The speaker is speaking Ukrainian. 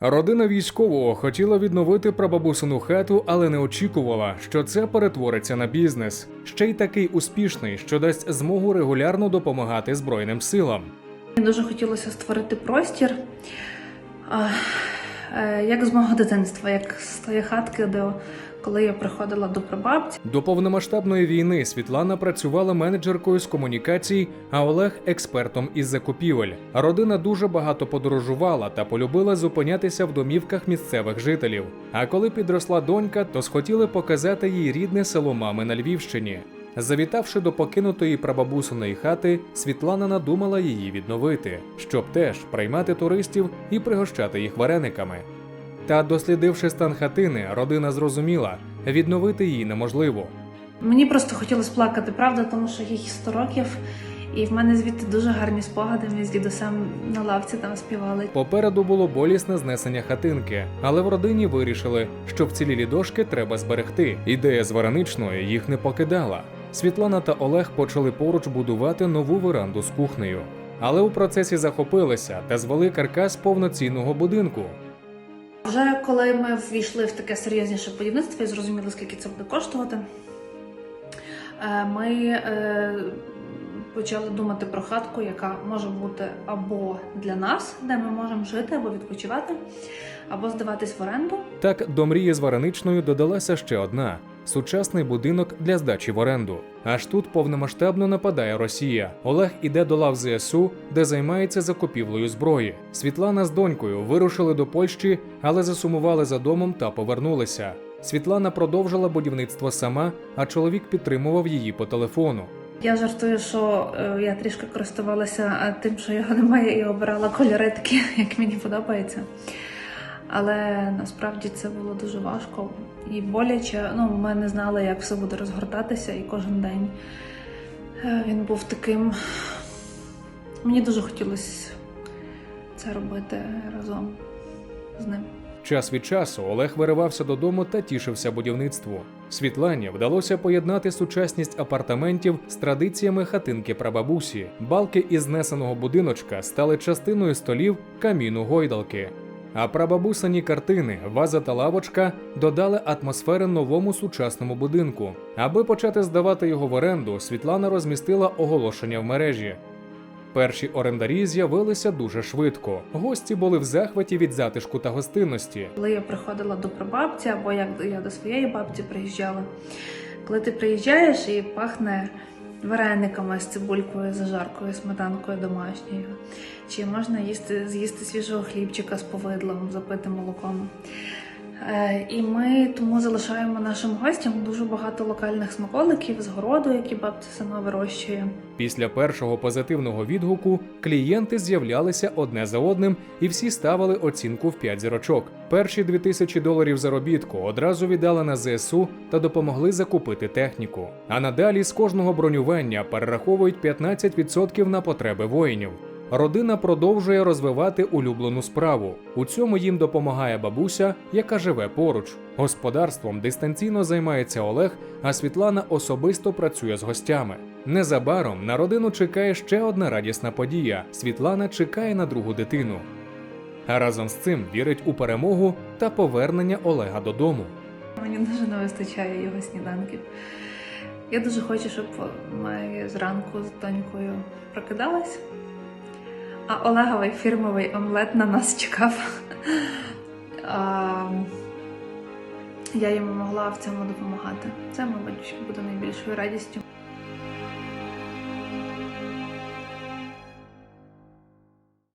Родина військового хотіла відновити прабабусину хату, але не очікувала, що це перетвориться на бізнес. Ще й такий успішний, що дасть змогу регулярно допомагати Збройним силам. Дуже хотілося створити простір, як з мого дитинства, як з тої хатки, де коли я приходила до прабабці. До повномасштабної війни Світлана працювала менеджеркою з комунікацій, а Олег експертом із закупівель. Родина дуже багато подорожувала та полюбила зупинятися в домівках місцевих жителів. А коли підросла донька, то схотіли показати їй рідне село мами на Львівщині. Завітавши до покинутої прабабусиної хати, Світлана надумала її відновити, щоб теж приймати туристів і пригощати їх варениками. Та дослідивши стан хатини, родина зрозуміла, відновити її неможливо. Мені просто хотілося плакати, правда, тому що їй 100 років, і в мене звідти дуже гарні спогади. Ми з дідусем на лавці там співали. Попереду було болісне знесення хатинки, але в родині вирішили, що вцілілі дошки треба зберегти. Ідея з вараничної їх не покидала. Світлана та Олег почали поруч будувати нову веранду з кухнею. Але у процесі захопилися та звели каркас повноцінного будинку. Вже коли ми ввійшли в таке серйозніше будівництво і зрозуміли, скільки це буде коштувати, е, ми е, почали думати про хатку, яка може бути або для нас, де ми можемо жити або відпочивати, або здаватись в оренду. Так до мрії з вараничною додалася ще одна сучасний будинок для здачі в оренду. Аж тут повномасштабно нападає Росія. Олег іде до лав ЗСУ, де займається закупівлею зброї. Світлана з донькою вирушили до Польщі, але засумували за домом та повернулися. Світлана продовжила будівництво сама, а чоловік підтримував її по телефону. Я жартую, що е, я трішки користувалася тим, що його немає, і обирала кольори як мені подобається. Але насправді це було дуже важко і боляче. Ну, ми не знали, як все буде розгортатися, і кожен день е, він був таким. Мені дуже хотілося це робити разом з ним. Час від часу Олег виривався додому та тішився будівництву. Світлані вдалося поєднати сучасність апартаментів з традиціями хатинки прабабусі. Балки із знесеного будиночка стали частиною столів каміну гойдалки. А прабабусині картини, ваза та лавочка додали атмосфери новому сучасному будинку. Аби почати здавати його в оренду, Світлана розмістила оголошення в мережі. Перші орендарі з'явилися дуже швидко. Гості були в захваті від затишку та гостинності. Коли я приходила до прабабці, або як я до своєї бабці приїжджала, коли ти приїжджаєш і пахне варениками з цибулькою, зажаркою, сметанкою домашньою, чи можна їсти, з'їсти свіжого хлібчика з повидлом, запити молоком. Е, І ми тому залишаємо нашим гостям дуже багато локальних смаколиків з городу, які бабця сама вирощує. Після першого позитивного відгуку клієнти з'являлися одне за одним і всі ставили оцінку в 5 зірочок. Перші 2000 доларів заробітку одразу віддали на ЗСУ та допомогли закупити техніку. А надалі з кожного бронювання перераховують 15% на потреби воїнів. Родина продовжує розвивати улюблену справу. У цьому їм допомагає бабуся, яка живе поруч. Господарством дистанційно займається Олег, а Світлана особисто працює з гостями. Незабаром на родину чекає ще одна радісна подія: Світлана чекає на другу дитину. А разом з цим вірить у перемогу та повернення Олега додому. Мені дуже не вистачає його сніданків. Я дуже хочу, щоб ми зранку з донькою прокидались, а Олеговий фірмовий омлет на нас чекав. Я йому могла в цьому допомагати. Це, мабуть, буде найбільшою радістю.